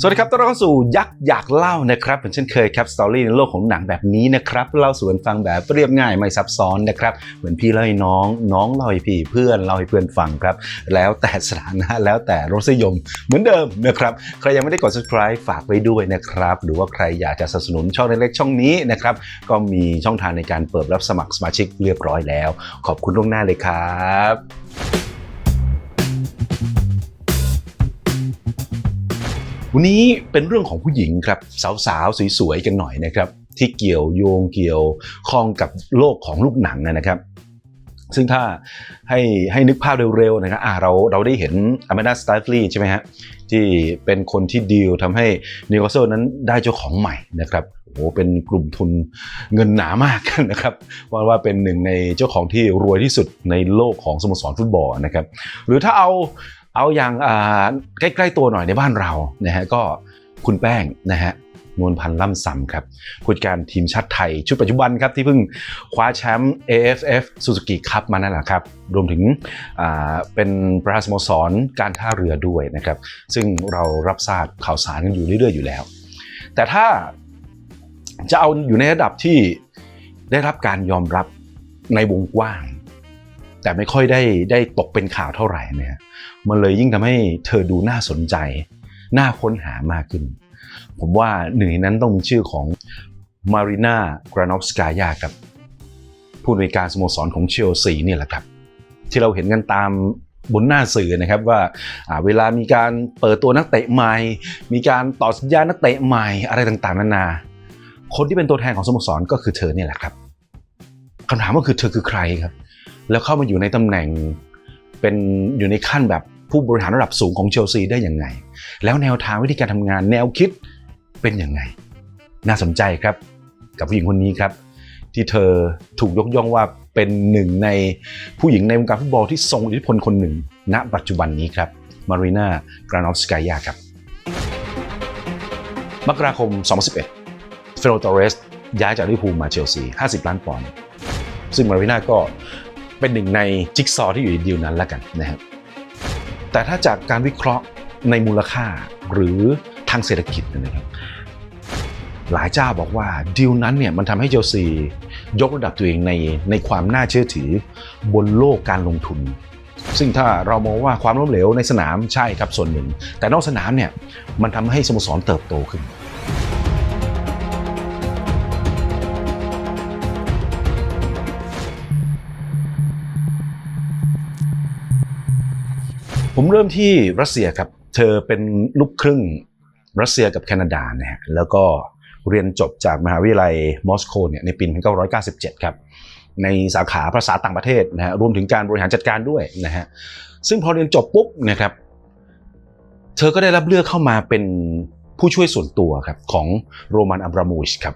สวัสดีครับต้อนรับเข้าสู่ยักษ์อยากเล่านะครับเหมือนเช่นเคยครับสตอรี่ในโลกของหนังแบบนี้นะครับเล่าสู่กันฟังแบบเรียบง่ายไม่ซับซ้อนนะครับเหมือนพี่เล่าให้น้องน้องเล่าให้พี่เพื่อนเล่าให้เพื่อนฟังครับแล้วแต่สถานะแล้วแต่รสนิยมเหมือนเดิมนะครับใครยังไม่ได้กด subscribe ฝากไว้ด้วยนะครับหรือว่าใครอยากจะสนับสนุนช่องเล็กๆช่องนี้นะครับก็มีช่องทางในการเปิดรับสมัครสมาชิกเรียบร้อยแล้ว ขอบคุณล่วงหน้าเลยครับ วันนี้เป็นเรื่องของผู้หญิงครับ สาวๆ สวยๆ กันหน่อยนะครับ ที่เกี่ยวโยงเกี่ยวข้องกับโลกของลูกหนังนะครับ ซึ่งถ้าให้ให้นึกภาพเร็วๆนะครับอ่าเราเราได้เห็นอ m ม n ดาสไตฟลีใช่ไหมฮะที่เป็นคนที่ดีลทำให้นิวคาสเซิลนั้นได้เจ้าของใหม่นะครับโอ้โหเป็นกลุ่มทุนเงินหนามากนะครับว่าว่าเป็นหนึ่งในเจ้าของที่รวยที่สุดในโลกของสโมสรฟุตบอลนะครับ หรือถ้าเอา เอาอย่างใกล้ ๆ ตัวหน่อยในบ้านเรานะฮะก็คุณแป้งนะฮะนวลพันธ์ล่ำซำครับผู้จัดการทีมชาติไทย ชุดปัจจุบันครับที่เพิ่งคว้าแชมป์ AFF Suzuki Cup มานั่นแหละครับ รวมถึงเป็นประธานสโมสรการท่าเรือด้วยนะครับ ซึ่งเรารับทราบข่าวสารกันอยู่เรื่อยๆอยู่แล้ว แต่ถ้าจะเอาอยู่ในระดับที่ได้รับการยอมรับในวงกว้าง แต่ไม่ค่อยได้ได้ตกเป็นข่าวเท่าไหร่เนี่ยมันเลยยิ่งทำให้เธอดูน่าสนใจ น่าค้นหามากขึ้น ผมว่าหนึ่งในนั้นต้องมีชื่อของมารีนากรานอฟสกายาครับผู้อำนวยการสโมสรของเชลซีนี่แหละครับ ที่เราเห็นกันตามบนหน้าสื่อนะครับว่าอ่าเวลามีการเปิดตัวนักเตะใหม่ มีการต่อสัญญานักเตะใหม่อะไรต่างๆนานา คนที่เป็นตัวแทนของสโมสรก็คือเธอเนี่ยแหละครับคำถามก็คือเธอคือใครครับ แล้วเข้ามาอยู่ในตำแหน่งเป็นอยู่ในขั้นแบบผู้บริหารระดับสูงของเชลซีได้ยังไง แล้วแนวทางวิธีการทำงานแนวคิดเป็นยังไง น่าสนใจครับกับผู้หญิงคนนี้ครับ ที่เธอถูกยกย่องว่าเป็นหนึ่งในผู้หญิงในวงการฟุตบอลที่ทรงอิทธิพลคนหนึ่ง ณ ปัจจุบันนี้ครับมารีนากรานอฟสกายาครับ มกราคม 2011 เฟโรตอเรสย้ายจากลิเวอร์พูลมาเชลซี 50 ล้านปอนด์ซึ่งมารีน่าก็ เป็นหนึ่งในจิ๊กซอว์ที่อยู่ในดีลนั้นแล้วกันนะครับแต่ถ้าจากการวิเคราะห์ในมูลค่าหรือทางเศรษฐกิจนะครับหลายเจ้าบอกว่าดีลนั้นเนี่ยมันทำให้เชลซียกระดับตัวเองในในความน่าเชื่อถือบนโลกการลงทุน ซึ่งถ้าเรามองว่าความล้มเหลวในสนามใช่ครับส่วนหนึ่ง แต่นอกสนามเนี่ยมันทำให้สโมสรเติบโตขึ้น ผมเริ่มที่รัสเซียครับ เธอเป็นลูกครึ่งรัสเซียกับแคนาดานะฮะแล้วก็เรียนจบจากมหาวิทยาลัยมอสโกเนี่ยในปี 1997 ครับ ในสาขาภาษาต่างประเทศนะฮะรวมถึงการบริหารจัดการด้วยนะฮะซึ่งพอเรียนจบปุ๊บนะครับ เธอก็ได้รับเลือกเข้ามาเป็นผู้ช่วยส่วนตัวครับของโรมันอับราโมวิชครับ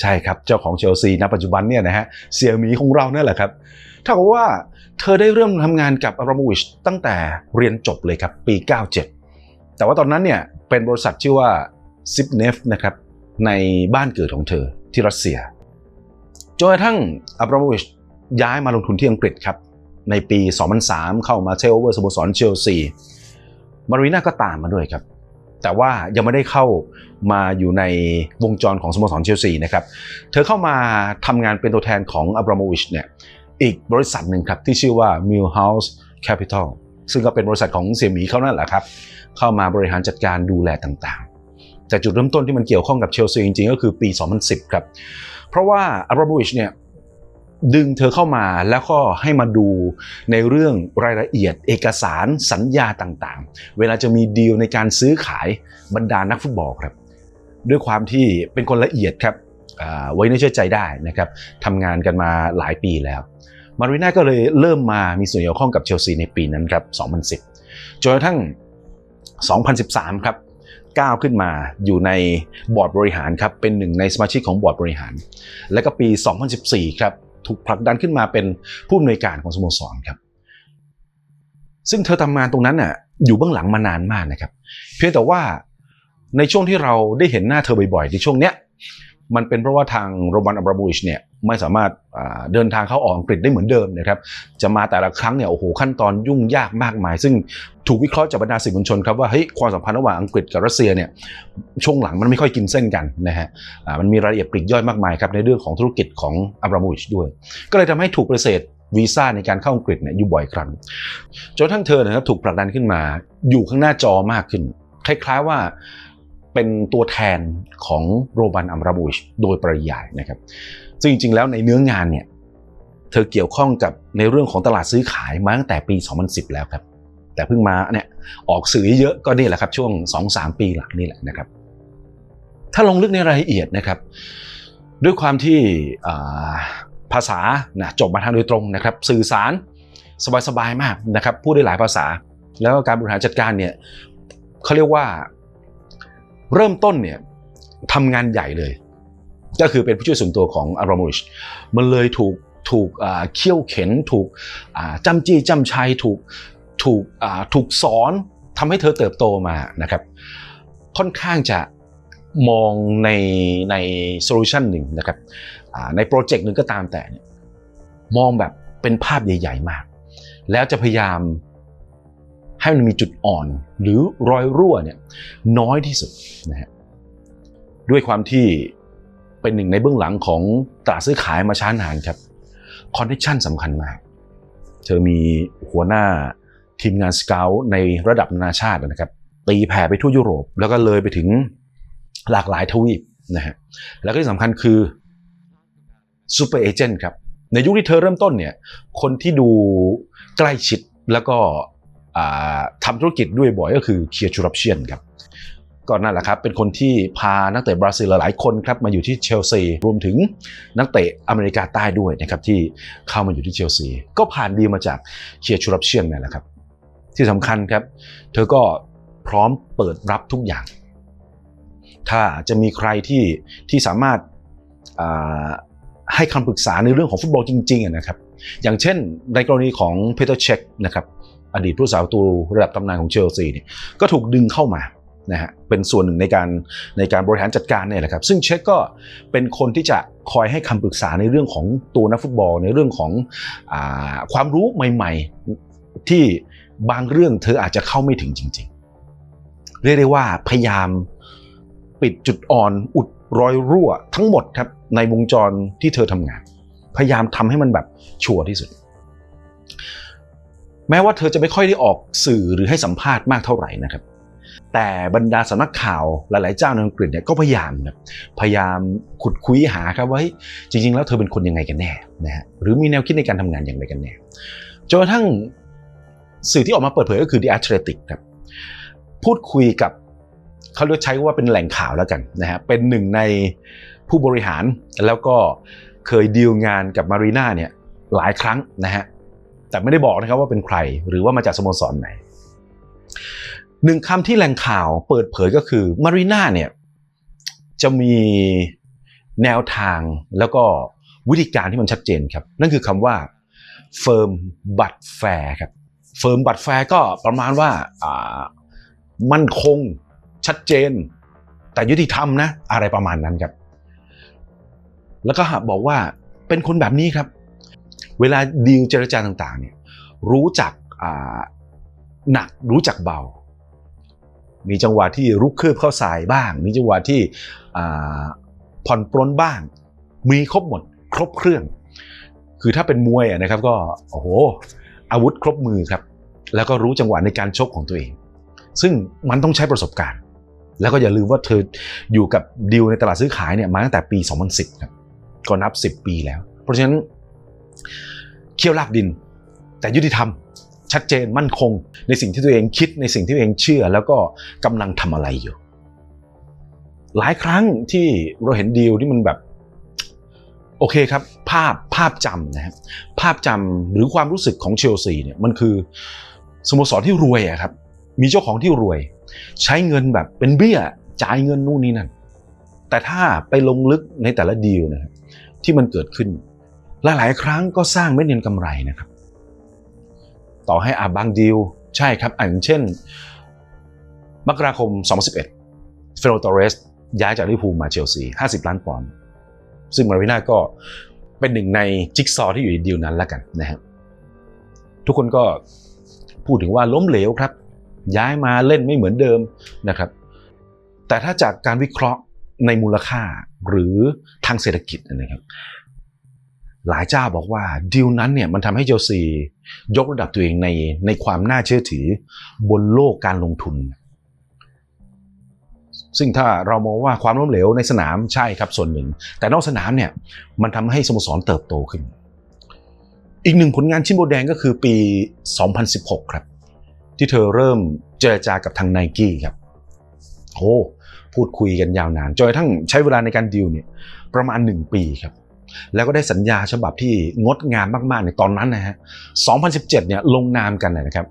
ใช่ครับ เจ้าของเชลซีณปัจจุบันเนี่ยนะฮะเสี่ยมีของเราเนี่ยแหละครับถ้ากับว่า เธอได้เริ่มทำงานกับอับราโมวิชตั้งแต่เรียนจบเลยครับ ปี 97 แต่ว่าตอนนั้นเนี่ยเป็นบริษัทชื่อว่าซิปเนฟนะครับในบ้านเกิดของเธอที่รัสเซียจนกระทั่งอับราโมวิชย้ายมาลงทุนที่อังกฤษครับ ในปี 2003 เข้ามาเทโอเวอร์สโมสรเชลซีมารีน่าก็ตามมาด้วยครับ แต่ว่ายังไม่ได้เข้ามาอยู่ในวงจรของสโมสรเชลซีนะครับ เธอเข้ามาทำงานเป็นตัวแทนของอับราโมวิชเนี่ย อีกบริษัทหนึ่งครับที่ชื่อว่า Millhouse Capital ซึ่งก็เป็นบริษัทของเสี่ยหมีเขานั่นแหละครับ เข้ามาบริหารจัดการดูแลต่างๆ แต่จุดเริ่มต้นที่มันเกี่ยวข้องกับเชลซีจริงๆ ก็คือปี 2010 ครับ เพราะว่าอับราโมวิชเนี่ยดึงเธอเข้ามาแล้วก็ให้มาดูในเรื่องรายละเอียด เอกสารสัญญาต่างๆ เวลาจะมีดีลในการซื้อขายบรรดานักฟุตบอลครับ ด้วยความที่เป็นคนละเอียดครับ ไว้ในอเชื่อใจได้นะครับทำงานกันมาหลายปีแล้ว มารีน่าก็เลยเริ่มมามีส่วนเกี่ยวข้องกับเชลซีในปีนั้นครับ 2010 จนกระทั่ง 2013 ครับก้าวขึ้นมาอยู่ในบอร์ดบริหารครับเป็นหนึ่งในสมาชิกของบอร์ดบริหาร และก็ปี 2014 ครับถูกผลักดันขึ้นมาเป็นผู้อำนวยการของสโมสรครับ ซึ่งเธอทำงานตรงนั้นน่ะอยู่เบื้องหลังมานานมากนะครับ เพียงแต่ว่าในช่วงที่เราได้เห็นหน้าเธอบ่อยๆในช่วงเนี้ย มันเป็นเพราะว่าทางโรมันอับราโมวิชเนี่ยไม่สามารถเดินทางเข้าออกอังกฤษได้เหมือนเดิมนะครับ จะมาแต่ละครั้งเนี่ยโอ้โหขั้นตอนยุ่งยากมากมาย ซึ่งถูกวิเคราะห์จากบรรดาสื่อมวลชนครับว่าเฮ้ยความสัมพันธ์ระหว่างอังกฤษกับรัสเซียเนี่ยช่วงหลังมันไม่ค่อยกินเส้นกันนะฮะมันมีรายละเอียดปลีกย่อยมากมายครับในเรื่องของธุรกิจของอับราโมวิชด้วย ก็เลยทำให้ถูกปฏิเสธวีซ่าในการเข้าอังกฤษเนี่ยอยู่บ่อยครั้งจนทั้งเธอนะครับถูกผลักดันขึ้นมา อยู่ข้างหน้าจอมากขึ้นคล้ายๆว่า เป็นตัวแทนของโรบันอัมราโมวิชโดยปริยายนะครับ ซึ่งจริงๆแล้วในเนื้องานเนี่ยเธอเกี่ยวข้องกับในเรื่องของตลาดซื้อขายมาตั้งแต่ปี 2010 แล้วครับ แต่เพิ่งมาเนี่ยออกสื่อเยอะก็นี่แหละครับ ช่วง 2-3 ปีหลังนี่แหละนะครับ ถ้าลงลึกในรายละเอียดนะครับ ด้วยความที่ภาษานะจบมาทางโดยตรงนะครับ สื่อสารสบายๆมากนะครับ พูดได้หลายภาษา แล้วการบริหารจัดการเนี่ยเขาเรียกว่า เริ่มต้นเนี่ยทำงานใหญ่เลย ก็คือเป็นผู้ช่วยส่วนตัวของอารามูชมันเลยถูกถูกเคี่ยวเข็นถูกจำจี้จำชัยถูกถูกถูกสอนทำให้เธอเติบโตมานะครับ ค่อนข้างจะมองในในโซลูชันหนึ่งนะครับในโปรเจกต์หนึ่งก็ตามแต่เนี่ยมองแบบเป็นภาพใหญ่ ๆ มาก แล้วจะพยายาม ให้มันมีจุดอ่อนหรือรอยรั่วเนี่ยน้อยที่สุดนะฮะด้วยความที่เป็นหนึ่งในเบื้องหลังของตลาดซื้อขายมาช้านานครับคอนเนคชั่นสำคัญมาก เธอมีหัวหน้าทีมงานสเกลในระดับนานาชาตินะครับ ตีแผ่ไปทั่วยุโรป แล้วก็เลยไปถึงหลากหลายทวีปนะฮะแล้วก็ที่สำคัญคือซูเปอร์เอเจนต์ครับ ในยุคที่เธอเริ่มต้นเนี่ย คนที่ดูใกล้ชิดแล้วก็ ทำธุรกิจด้วยบ่อยก็คือเคียร์ชูรัปเชียนครับก็นั่นแหละครับ เป็นคนที่พานักเตะบราซิลหลายคนครับมาอยู่ที่เชลซี รวมถึงนักเตะอเมริกาใต้ด้วยนะครับที่เข้ามาอยู่ที่เชลซี ก็ผ่านดีมาจากเคียร์ชูรัปเชียนนี่นแหละครับ ที่สำคัญครับ เธอก็พร้อมเปิดรับทุกอย่าง ถ้าจะมีใครที่ที่สามารถให้คำปรึกษาในเรื่องของฟุตบอลจริงๆนะครับ อย่างเช่นในกรณีของเพเตอร์เช็คนะครับ อดีตผู้สาวตูระดับตำนานของเชลซีเนี่ยก็ถูกดึงเข้ามานะฮะเป็นส่วนหนึ่งในการในการบริหารจัดการเนี่ยแหละครับ ซึ่งเช็คก็เป็นคนที่จะคอยให้คำปรึกษาในเรื่องของตัวนักฟุตบอล ในเรื่องของอความรู้ใหม่ ๆ ที่บางเรื่องเธออาจจะเข้าไม่ถึงจริง ๆ เรียกได้ว่าพยายามปิดจุดอ่อนอุดรอยรั่วทั้งหมดครับในวงจรที่เธอทำงาน พยายามทำให้มันแบบชัวร์ที่สุด แม้ว่าเธอจะไม่ค่อยได้ออกสื่อหรือให้สัมภาษณ์มากเท่าไหร่นะครับ แต่บรรดาสำนักข่าวหลาย ๆ เจ้าในอังกฤษเนี่ยก็พยายามนะพยายามขุดคุยหาครับว่าจริง ๆ แล้วเธอเป็นคนยังไงกันแน่นะฮะหรือมีแนวคิดในการทำงานอย่างไรกันแน่จนกระทั่งสื่อที่ออกมาเปิดเผยก็คือ The Athletic ครับพูดคุยกับเขาเรียกใช้ว่าเป็นแหล่งข่าวแล้วกันนะฮะเป็นหนึ่งในผู้บริหารแล้วก็เคยดีลงานกับมารีนาเนี่ยหลายครั้งนะฮะ แต่ไม่ได้บอกนะครับว่าเป็นใคร หรือว่ามาจากสโมสรไหนหนึ่งคำที่แหล่งข่าวเปิดเผยก็คือมารีนาเนี่ยจะมีแนวทางแล้วก็วิธีการที่มันชัดเจนครับ นั่นคือคำว่าเฟิร์มบัตแฟร์ครับเฟิร์มบัตแฟร์ก็ประมาณว่าอ่ามั่นคงชัดเจน แต่ยุติธรรมนะ อะไรประมาณนั้นครับ แล้วก็บอกว่าเป็นคนแบบนี้ครับ เวลาดีลเจรจาต่างๆเนี่ยรู้จักหนักรู้จักเบา มีจังหวะที่รุกคืบเข้าสายบ้าง มีจังหวะที่ผ่อนปลนบ้าง มีครบหมด ครบเครื่อง คือถ้าเป็นมวยนะครับก็โอ้โหอาวุธครบมือครับ แล้วก็รู้จังหวะในการชกของตัวเอง ซึ่งมันต้องใช้ประสบการณ์ แล้วก็อย่าลืมว่าเธออยู่กับดีลในตลาดซื้อขายเนี่ยมาตั้งแต่ปี 2010ครับก็นับ 10 ปีแล้ว เพราะฉะนั้น เคี่ยวลากดิน แต่ยุติธรรมชัดเจนมั่นคงในสิ่งที่ตัวเองคิดในสิ่งที่ตัวเองเชื่อ แล้วก็กำลังทำอะไรอยู่ หลายครั้งที่เราเห็นดีลที่มันแบบโอเคครับ ภาพภาพจำนะครับภาพจำหรือความรู้สึกของเชลซีเนี่ยมันคือสโมสรที่รวยอะครับ มีเจ้าของที่รวย ใช้เงินแบบเป็นเบี้ยจ่ายเงินนู่นนี่นั่นแต่ถ้าไปลงลึกในแต่ละดีลนะครับที่มันเกิดขึ้น หลายครั้งก็สร้างเม็ดเงินกำไรนะครับ ต่อให้อาบางดีลใช่ครับอย่างเช่น มกราคม 2011เฟโรตอเรสย้ายจากลิเวอร์พูลมาเชลซี 50 ล้านปอนด์ซึ่งมาริน่าก็เป็นหนึ่งในจิ๊กซอที่อยู่ในดีลนั้นแล้วกันนะครับทุกคนก็พูดถึงว่าล้มเหลวครับ ย้ายมาเล่นไม่เหมือนเดิมนะครับ แต่ถ้าจากการวิเคราะห์ในมูลค่าหรือทางเศรษฐกิจนะครับ หลายเจ้าบอกว่าดีลนั้นเนี่ยมันทำให้เชลซียกระดับตัวเองในในความน่าเชื่อถือบนโลกการลงทุน ซึ่งถ้าเรามองว่าความล้มเหลวในสนามใช่ครับส่วนหนึ่ง แต่นอกสนามเนี่ยมันทำให้สโมสรเติบโตขึ้น อีกหนึ่งผลงานชิ้นโบแดงก็คือปี 2016 ครับ ที่เธอเริ่มเจรจากับทางไนกี้ครับโอ้พูดคุยกันยาวนานจนกระทั่งใช้เวลาในการดีลเนี่ยประมาณ 1 ปีครับ แล้วก็ได้สัญญาฉบับที่งดงามมากๆในตอนนั้นนะฮะ 2017 เนี่ยลงนามกันนะครับ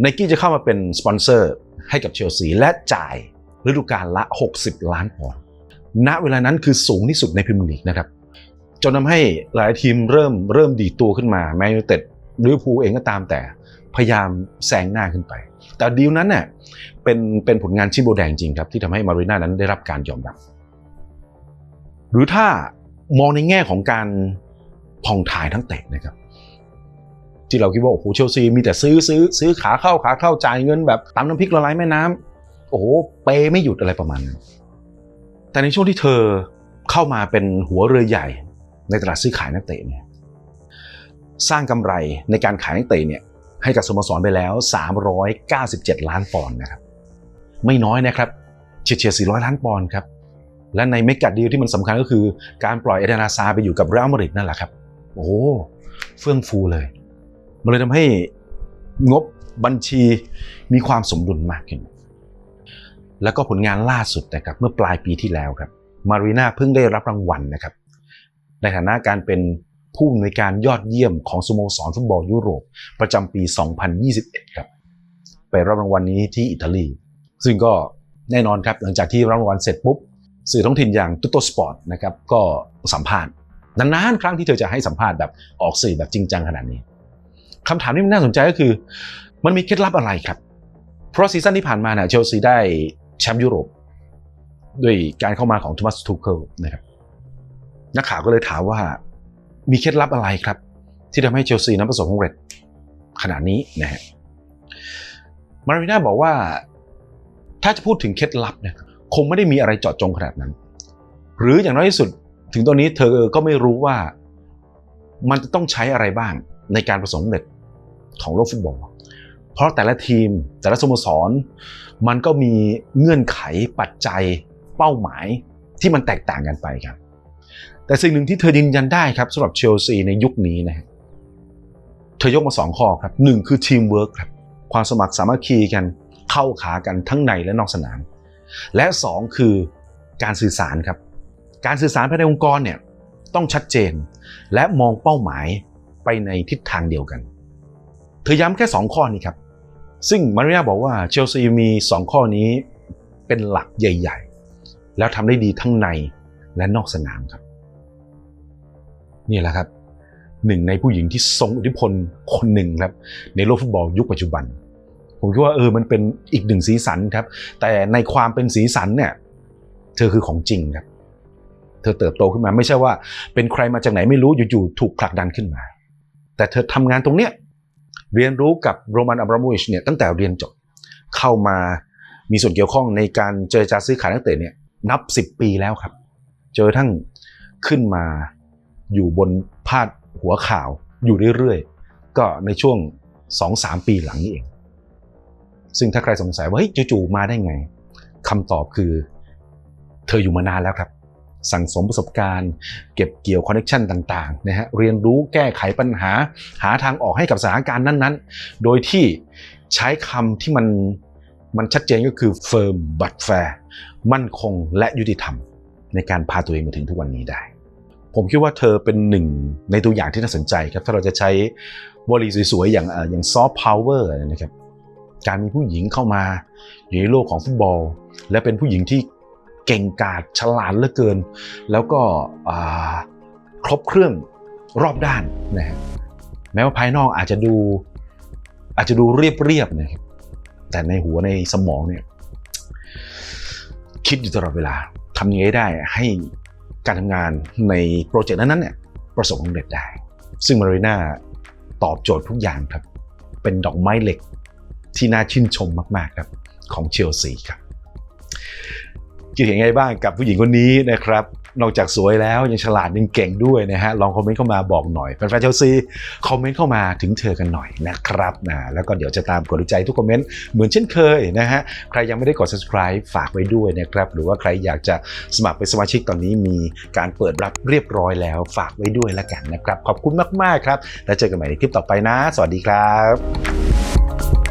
ไนกี้จะเข้ามาเป็นสปอนเซอร์ให้กับเชลซีและจ่ายฤดูกาลละ 60 ล้านปอนด์ ณ เวลานั้นคือสูงที่สุดในพรีเมียร์ลีกนะครับ จนทำให้หลายทีมเริ่มเริ่มดีตัวขึ้นมา แมนยูเต็ดลิเวอร์พูลเองก็ตามแต่พยายามแซงหน้าขึ้นไป แต่ดีลนั้นเนี่ยเป็นเป็นผลงานชิ้นโบแดงจริงครับ ที่ทำให้มารีน่านั้นได้รับการยอมรับ หรือถ้า มองในแง่ของการผ่องถ่ายทั้งเตะนะครับ ที่เราคิดว่าโอ้โหเชลซีมีแต่ซื้อซื้อซื้อขาเข้าขาเข้าจ่ายเงินแบบตามน้ำพริกละลายแม่น้ำโอ้โหเปย์ไม่หยุดอะไรประมาณนั้นแต่ในช่วงที่เธอเข้ามาเป็นหัวเรือใหญ่ในตลาดซื้อขายนักเตะเนี่ยสร้างกำไรในการขายนักเตะเนี่ยให้กับสโมสรไปแล้ว 397 ล้านปอนด์นะครับ ไม่น้อยนะครับเฉียดเฉียด400 ล้านปอนด์ครับ และในเมกะดีลที่มันสำคัญก็คือการปล่อยเอเดนาซาไปอยู่กับเรอัลมาดริดนั่นแหละครับ โอ้เฟื่องฟูเลย มันเลยทำให้งบบัญชีมีความสมดุลมากขึ้น แล้วก็ผลงานล่าสุดนะครับเมื่อปลายปีที่แล้วครับมารีนาเพิ่งได้รับรางวัลนะครับ ในฐานะการเป็นผู้อำนวยการยอดเยี่ยมของสโมสรฟุตบอลยุโรป ประจำปี 2021 ครับ ไปรับรางวัลนี้ที่อิตาลี ซึ่งก็แน่นอนครับหลังจากที่รับรางวัลเสร็จปุ๊บ สื่อท้องถิ่นอย่างตุตโตสปอร์ตนะครับก็สัมภาษณ์นานๆครั้งที่เธอจะให้สัมภาษณ์แบบออกสื่อแบบจริงจังขนาดนี้คำถามที่มันน่าสนใจก็คือ มันมีเคล็ดลับอะไรครับ เพราะซีซั่นที่ผ่านมาเนี่ยเชลซีได้แชมป์ยุโรป ด้วยการเข้ามาของทมัสทูเคิลนะครับนักข่าวก็เลยถามว่ามีเคล็ดลับอะไรครับ ที่ทำให้เชลซีนั้นประสบความสำเร็จขนาดนี้นะฮะมาริน่าบอกว่าถ้าจะพูดถึงเคล็ดลับเนี่ยค คงไม่ได้มีอะไรเจาะจงขนาดนั้น หรืออย่างน้อยที่สุด ถึงตอนนี้เธอก็ไม่รู้ว่ามันจะต้องใช้อะไรบ้างในการประสมเร็จของโลกฟุตบอล เพราะแต่ละทีมแต่ละสโมสร มันก็มีเงื่อนไขปัจจัยเป้าหมายที่มันแตกต่างกันไปครับ แต่สิ่งหนึ่งที่เธอยืนยันได้ครับสำหรับเชลซีในยุคนี้นะฮะเธอยกมาสองข้อครับหนึ่งคือทีมเวิร์คครับความสมัครสามัคคีกันเข้าขากันทั้งในและนอกสนาม และสองคือการสื่อสารครับ การสื่อสารภายในองค์กรเนี่ยต้องชัดเจน และมองเป้าหมายไปในทิศทางเดียวกัน เธอย้ำแค่ 2 ข้อนี้ครับ ซึ่งมาริยาบอกว่าเชลซีมี 2 ข้อนี้เป็นหลักใหญ่ ๆ แล้วทำได้ดีทั้งในและนอกสนามครับ นี่แหละครับหนึ่งในผู้หญิงที่ทรงอิทธิพลคนหนึ่งครับในโลกฟุตบอลยุคปัจจุบัน ผมคิดว่าเออมันเป็นอีกหนึ่งสีสันครับ แต่ในความเป็นสีสันเนี่ยเธอคือของจริงครับ เธอเติบโตขึ้นมาไม่ใช่ว่า เป็นใครมาจากไหนไม่รู้อยู่ๆถูกผลักดันขึ้นมา แต่เธอทำงานตรงเนี้ยเรียนรู้กับโรมันอับราโมวิชเนี่ยตั้งแต่เรียนจบเข้ามามีส่วนเกี่ยวข้องในการเจรจาซื้อขายนักเตะเนี่ยนับ 10 ปีแล้วครับ เจอทั้งขึ้นมาอยู่บนพาดหัวข่าวอยู่เรื่อยๆ ก็ในช่วง 2-3 ปีหลังนี้เอง ซึ่งถ้าใครสงสัยว่าเฮ้ยจู่ๆมาได้ไงคำตอบคือ เธออยู่มานานแล้วครับ สั่งสมประสบการณ์ เก็บเกี่ยวคอนเนคชันต่างๆนะฮะเรียนรู้แก้ไขปัญหา หาทางออกให้กับสถานการณ์นั้นๆ โดยที่ใช้คำที่มันมันชัดเจนก็คือ firm but fair มั่นคงและยุติธรรม ในการพาตัวเองมาถึงทุกวันนี้ได้ ผมคิดว่าเธอเป็นหนึ่งในตัวอย่างที่น่าสนใจครับ ถ้าเราจะใช้วลีสวยๆ อย่างอ่ออย่างซอฟต์พาวเวอร์นะครับ การมีผู้หญิงเข้ามา อยู่ในโลกของฟุตบอล และเป็นผู้หญิงที่เก่งกาจฉลาดเหลือเกิน แล้วก็ครบเครื่องรอบด้านนะฮะแม้ว่าภายนอกอาจจะดูอาจจะดูเรียบๆนะครับแต่ในหัวในสมองเนี่ยคิดคิดอยู่ตลอดเวลาทำยังไงได้ให้การทำงานในโปรเจกต์นั้นๆเนี่ยประสบความสำเร็จได้ ซึ่งมารีนาตอบโจทย์ทุกอย่างครับ เป็นดอกไม้เหล็ก ที่น่าชื่นชมมากๆครับของเชลซีครับคิดเห็นไงบ้างกับผู้หญิงคนนี้นะครับนอกจากสวยแล้วยังฉลาดยังเก่งด้วยนะฮะลองคอมเมนต์เข้ามาบอกหน่อยแฟนๆเชลซีคอมเมนต์เข้ามาถึงเธอกันหน่อยนะครับนะแล้วก็เดี๋ยวจะตามกดใจทุกคอมเมนต์เหมือนเช่นเคยนะฮะใครยังไม่ได้กด subscribe ฝากไว้ด้วยนะครับหรือว่าใครอยากจะสมัครเป็นสมาชิกตอนนี้มีการเปิดรับเรียบร้อยแล้วฝากไว้ด้วยแล้วกันนะครับขอบคุณมากๆครับแล้วเจอกันใหม่ในคลิปต่อไปนะ สวัสดีครับ